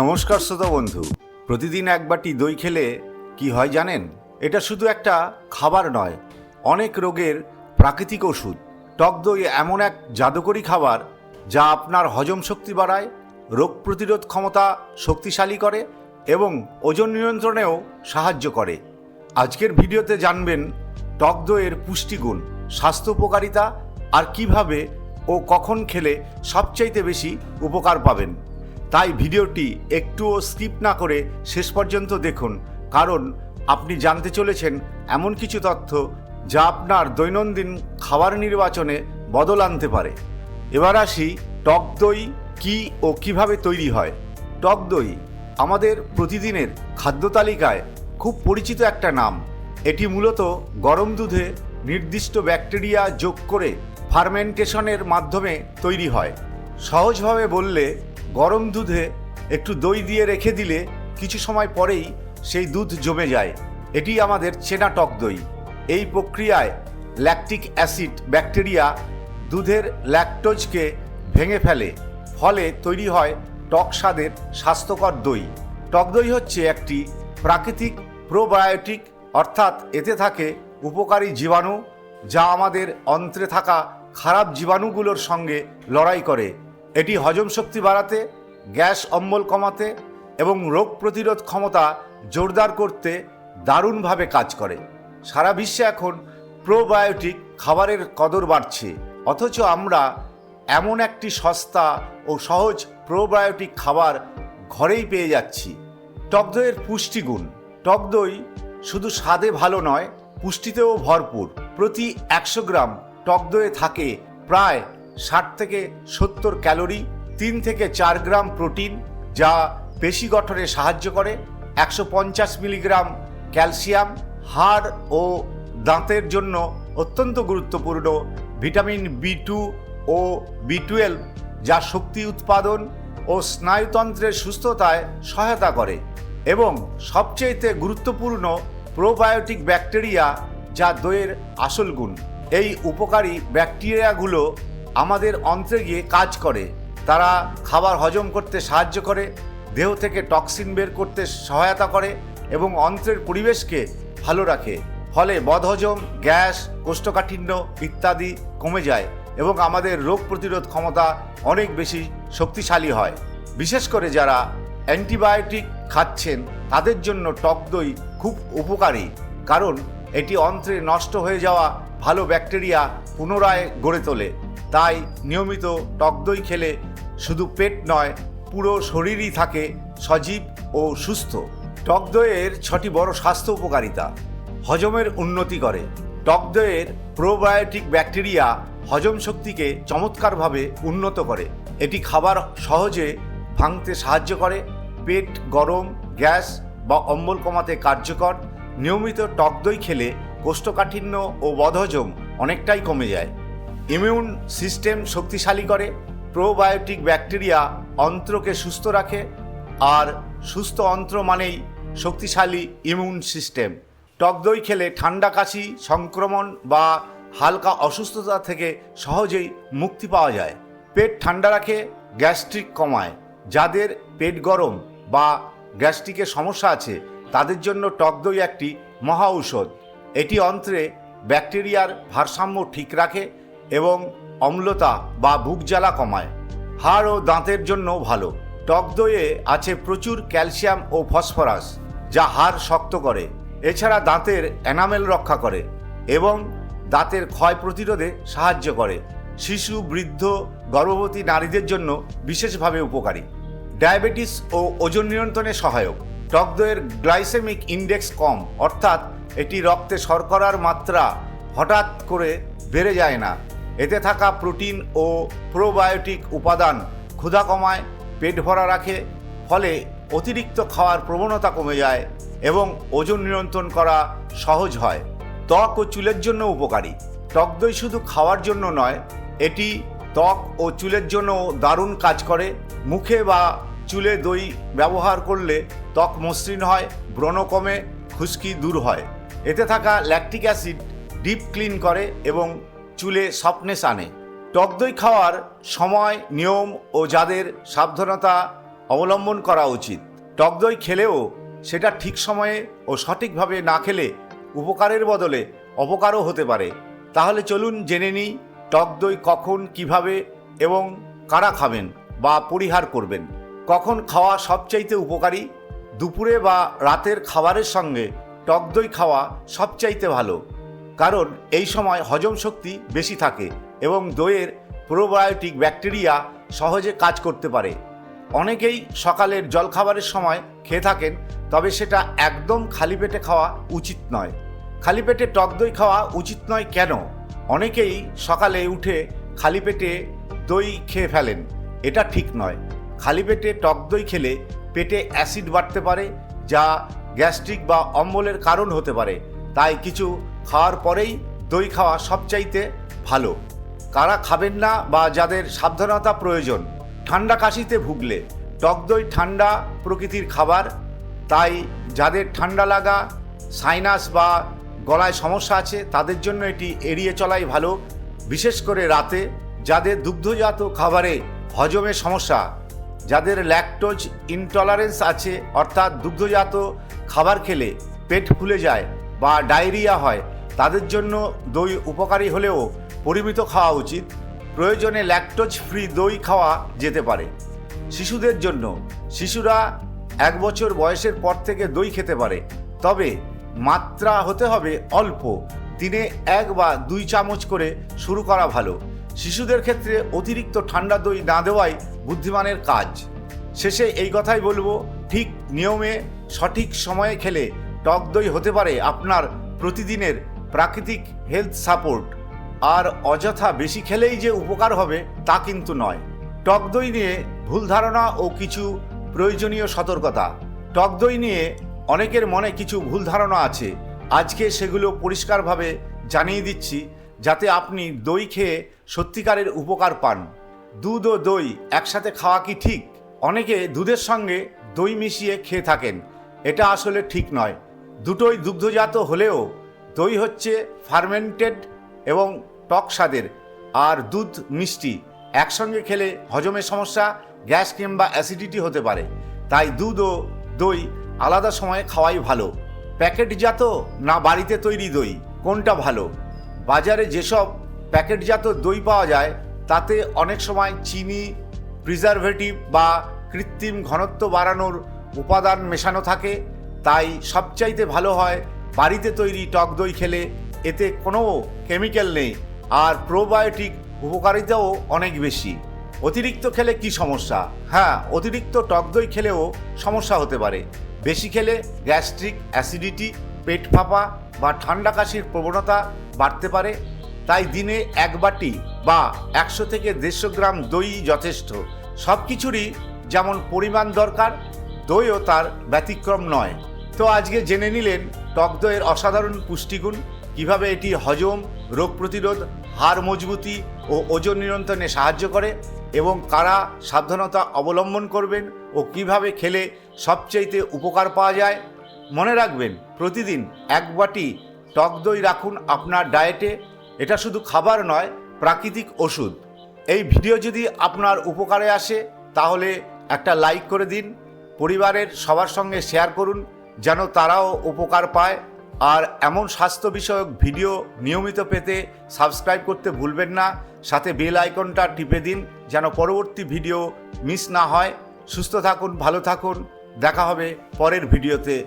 নমস্কার শ্রোতা বন্ধু। প্রতিদিন এক বাটি দই খেলে কি হয় জানেন? এটা শুধু একটা খাবার নয়, অনেক রোগের প্রাকৃতিক ওষুধ। টক দই এমন এক জাদুকরী খাবার যা আপনার হজম শক্তি বাড়ায়, রোগ প্রতিরোধ ক্ষমতা শক্তিশালী করে এবং ওজন নিয়ন্ত্রণেও সাহায্য করে। আজকের ভিডিওতে জানবেন টক দইয়ের পুষ্টিগুণ, স্বাস্থ্য উপকারিতা আর কীভাবে ও কখন খেলে সবচাইতে বেশি উপকার পাবেন। তাই ভিডিওটি একটুও স্কিপ না করে শেষ পর্যন্ত দেখুন, কারণ আপনি জানতে চলেছেন এমন কিছু তথ্য যা আপনার দৈনন্দিন খাবার নির্বাচনে বদল আনতে পারে। এবার আসি টক দই কী ও কীভাবে তৈরি হয়। টক দই আমাদের প্রতিদিনের খাদ্য তালিকায় খুব পরিচিত একটা নাম। এটি মূলত গরম দুধে নির্দিষ্ট ব্যাকটেরিয়া যোগ করে ফার্মেন্টেশনের মাধ্যমে তৈরি হয়। সহজভাবে বললে গরম দুধে একটু দই দিয়ে রেখে দিলে কিছু সময় পরেই সেই দুধ জমে যায়। এটি আমাদের চেনা টক দই। এই প্রক্রিয়ায় ল্যাকটিক অ্যাসিড ব্যাকটেরিয়া দুধের ল্যাকটোজকে ভেঙে ফেলে। ফলে তৈরি হয় টক স্বাদের স্বাস্থ্যকর দই। টক দই হচ্ছে একটি প্রাকৃতিক প্রোবায়োটিক অর্থাৎ এতে থাকে উপকারী জীবাণু, যা আমাদের অন্ত্রে থাকা খারাপ জীবাণুগুলোর সঙ্গে লড়াই করে। এটি হজম শক্তি বাড়াতে, গ্যাস অম্বল কমাতে এবং রোগ প্রতিরোধ ক্ষমতা জোরদার করতে দারুণভাবে কাজ করে। সারা বিশ্বে এখন প্রোবায়োটিক খাবারের কদর বাড়ছে, অথচ আমরা এমন একটি সস্তা ও সহজ প্রোবায়োটিক খাবার ঘরেই পেয়ে যাচ্ছি। টক দইয়ের পুষ্টিগুণ টক দই শুধু স্বাদে ভালো নয়, পুষ্টিতেও ভরপুর। প্রতি একশো গ্রাম টক দইয়ে থাকে প্রায় ষাট থেকে সত্তর ক্যালোরি, তিন থেকে চার গ্রাম প্রোটিন যা পেশি গঠনে সাহায্য করে, একশো পঞ্চাশ মিলিগ্রাম ক্যালসিয়াম, হাড় ও দাঁতের জন্য অত্যন্ত গুরুত্বপূর্ণ ভিটামিন বি টু ও বি টুয়েলভ যা শক্তি উৎপাদন ও স্নায়ুতন্ত্রের সুস্থতায় সহায়তা করে এবং সবচেয়েতে গুরুত্বপূর্ণ প্রোবায়োটিক ব্যাকটেরিয়া যা দইয়ের আসল গুণ। এই উপকারী ব্যাকটেরিয়াগুলো আমাদের অন্ত্রে গিয়ে কাজ করে। তারা খাবার হজম করতে সাহায্য করে, দেহ থেকে টক্সিন বের করতে সহায়তা করে এবং অন্ত্রের পরিবেশকে ভালো রাখে। ফলে বদহজম, গ্যাস, কোষ্ঠকাঠিন্য ইত্যাদি কমে যায় এবং আমাদের রোগ প্রতিরোধ ক্ষমতা অনেক বেশি শক্তিশালী হয়। বিশেষ করে যারা অ্যান্টিবায়োটিক খাচ্ছেন, তাদের জন্য টক দই খুব উপকারী, কারণ এটি অন্ত্রে নষ্ট হয়ে যাওয়া ভালো ব্যাকটেরিয়া পুনরায় গড়ে তোলে। তাই নিয়মিত টক দই খেলে শুধু পেট নয়, পুরো শরীরই থাকে সজীব ও সুস্থ। টক দইয়ের ছটি বড় স্বাস্থ্য উপকারিতা। হজমের উন্নতি করে। টক দইয়ের প্রোবায়োটিক ব্যাকটেরিয়া হজম শক্তিকে চমৎকারভাবে উন্নত করে। এটি খাবার সহজে ভাঙতে সাহায্য করে, পেট গরম, গ্যাস বা অম্বল কমাতে কার্যকর। নিয়মিত টক দই খেলে কোষ্ঠকাঠিন্য ও বদহজম অনেকটাই কমে যায়। ইমিউন সিস্টেম শক্তিশালী করে, প্রোবায়োটিক ব্যাকটেরিয়া অন্ত্রকে সুস্থ রাখে, আর সুস্থ অন্ত্র মানেই শক্তিশালী ইমিউন সিস্টেম। টক দই খেলে ঠান্ডা কাশি, সংক্রমণ বা হালকা অসুস্থতা থেকে সহজেই মুক্তি পাওয়া যায়। পেট ঠান্ডা রাখে, গ্যাস্ট্রিক কমায়। যাদের পেট গরম বা গ্যাস্ট্রিকের সমস্যা আছে, তাদের জন্য টক দই একটি মহা ঔষধ। এটি অন্ত্রে ব্যাকটেরিয়ার ভারসাম্য ঠিক রাখে এবং অম্লতা বা বুক জ্বালা কমায়। হাড় ও দাঁতের জন্য ভালো। টক দইয়ে আছে প্রচুর ক্যালসিয়াম ও ফসফরাস, যা হাড় শক্ত করে। এছাড়া দাঁতের এনামেল রক্ষা করে এবং দাঁতের ক্ষয় প্রতিরোধে সাহায্য করে। শিশু, বৃদ্ধ, গর্ভবতী নারীদের জন্য বিশেষভাবে উপকারী। ডায়াবেটিস ও ওজন নিয়ন্ত্রণে সহায়ক। টক দইয়ের গ্লাইসেমিক ইন্ডেক্স কম, অর্থাৎ এটি রক্তে শর্করার মাত্রা হঠাৎ করে বেড়ে যায় না। এতে থাকা প্রোটিন ও প্রোবায়োটিক উপাদান ক্ষুধা কমায়, পেট ভরা রাখে, ফলে অতিরিক্ত খাওয়ার প্রবণতা কমে যায় এবং ওজন নিয়ন্ত্রণ করা সহজ হয়। ত্বক ও চুলের জন্য উপকারী। টক দই শুধু খাওয়ার জন্য নয়, এটি ত্বক ও চুলের জন্য দারুণ কাজ করে। মুখে বা চুলে দই ব্যবহার করলে ত্বক মসৃণ হয়, ব্রণ কমে, খুশকি দূর হয়। এতে থাকা ল্যাকটিক অ্যাসিড ডিপ ক্লিন করে এবং চুলে সফটনেস আনে টক দই খাওয়ার সময়, নিয়ম ও যাদের সাবধানতা অবলম্বন করা উচিত। টক দই খেলেও সেটা ঠিক সময়ে ও সঠিকভাবে না খেলে উপকারের বদলে অপকারও হতে পারে। তাহলে চলুন জেনে নিই টক দই কখন কীভাবে এবং কারা খাবেন বা পরিহার করবেন। কখন খাওয়া সবচাইতে উপকারী? দুপুরে বা রাতের খাবারের সঙ্গে টক দই খাওয়া সবচাইতে ভালো। কারণ এই সময় হজম শক্তি বেশি থাকে এবং দইয়ের প্রোবায়োটিক ব্যাকটেরিয়া সহজে কাজ করতে পারে। অনেকেই সকালের জলখাবারের সময় খেয়ে থাকেন, তবে সেটা একদম খালি পেটে খাওয়া উচিত নয়। খালি পেটে টক দই খাওয়া উচিত নয় কেন? অনেকেই সকালে উঠে খালি পেটে দই খেয়ে ফেলেন, এটা ঠিক নয়। খালি পেটে টক দই খেলে পেটে অ্যাসিড বাড়তে পারে, যা গ্যাস্ট্রিক বা অম্বলের কারণ হতে পারে। তাই কিছু খাওয়ার পরেই দই খাওয়া সবচাইতে ভালো। কারা খাবেন না বা যাদের সাবধানতা প্রয়োজন, ঠান্ডা কাশিতে ভুগলে, টক দই ঠান্ডা প্রকৃতির খাবার, তাই যাদের ঠান্ডা লাগা, সাইনাস বা গলায় সমস্যা আছে, তাদের জন্য এটি এড়িয়ে চলাই ভালো, বিশেষ করে রাতে যাদের দুগ্ধজাত খাবারে হজমে সমস্যা, যাদের ল্যাকটোজ ইনটলারেন্স আছে, অর্থাৎ দুগ্ধজাত খাবার খেলে পেট ফুলে যায় বা ডায়রিয়া হয় তাদের জন্য দই উপকারী হলেও পরিমিত খাওয়া উচিত। প্রয়োজনে ল্যাকটোজ ফ্রি দই খাওয়া যেতে পারে। শিশুদের জন্য শিশুরা এক বছর বয়সের পর থেকে দই খেতে পারে। তবে মাত্রা হতে হবে অল্প। দিনে এক বা দুই চামচ করে শুরু করা ভালো। শিশুদের ক্ষেত্রে অতিরিক্ত ঠান্ডা দই না দেওয়াই বুদ্ধিমানের কাজ। শেষে এই কথাই বলব, ঠিক নিয়মে সঠিক সময়ে খেলে টক দই হতে পারে আপনার প্রতিদিনের প্রাকৃতিক হেলথ সাপোর্ট আর অযথা বেশি খেলেই যে উপকার হবে তা কিন্তু নয়। টক দই নিয়ে ভুল ধারণা ও কিছু প্রয়োজনীয় সতর্কতা। টক দই নিয়ে অনেকের মনে কিছু ভুল ধারণা আছে। আজকে সেগুলো পরিষ্কারভাবে জানিয়ে দিচ্ছি, যাতে আপনি দই খেয়ে সত্যিকারের উপকার পান। দুধ ও দই একসাথে খাওয়া কি ঠিক? অনেকে দুধের সঙ্গে দই মিশিয়ে খেয়ে থাকেন। এটা আসলে ঠিক নয়। দুটোই দুগ্ধজাত হলেও দই হচ্ছে ফার্মেন্টেড এবং টক স্বাদের আর দুধ মিষ্টি। একসঙ্গে খেলে হজমের সমস্যা, গ্যাস কিংবা অ্যাসিডিটি হতে পারে। তাই দুধ ও দই আলাদা সময়ে খাওয়াই ভালো। প্যাকেটজাত না বাড়িতে তৈরি দই? কোনটা ভালো? বাজারে যেসব প্যাকেটজাত দই পাওয়া যায়, তাতে অনেক সময় চিনি, প্রিজারভেটিভ বা কৃত্রিম ঘনত্ব বাড়ানোর উপাদান মেশানো থাকে। তাই সবচাইতে ভালো হয় বাড়িতে তৈরি টক দই খেলে এতে কোনো কেমিক্যাল নেই আর প্রোবায়োটিক উপকারিতাও অনেক বেশি। অতিরিক্ত খেলে কি সমস্যা? হ্যাঁ অতিরিক্ত টক দই খেলেও সমস্যা হতে পারে। বেশি খেলে গ্যাস্ট্রিক অ্যাসিডিটি, পেট ফাঁপা বা ঠান্ডা কাশির প্রবণতা বাড়তে পারে। তাই দিনে এক বাটি বা একশো থেকে দেড়শো গ্রাম দই যথেষ্ট। সব কিছুরই যেমন পরিমাণ দরকার, দইও তার ব্যতিক্রম নয়। তো আজকে জেনে নিলেন টক দইয়ের অসাধারণ পুষ্টিগুণ, কীভাবে এটি হজম, রোগ প্রতিরোধ, হাড় মজবুতি ও ওজন নিয়ন্ত্রণে সাহায্য করে এবং কারা সাবধানতা অবলম্বন করবেন ও কীভাবে খেলে সবচেয়েতে উপকার পাওয়া যায়, মনে রাখবেন প্রতিদিন এক বাটি টক দই রাখুন আপনার ডায়েটে। এটা শুধু খাবার নয়, প্রাকৃতিক ওষুধ। এই ভিডিও যদি আপনার উপকারে আসে, তাহলে একটা লাইক করে দিন, পরিবারের সবার সঙ্গে শেয়ার করুন যেন তারাও উপকার পায়। আর এমন স্বাস্থ্য বিষয়ক ভিডিও নিয়মিত পেতে সাবস্ক্রাইব করতে ভুলবেন না। সাথে বেল আইকনটা টিপে দিন যেন পরবর্তী ভিডিও মিস না হয়। সুস্থ থাকুন, ভালো থাকুন। দেখা হবে পরের ভিডিওতে।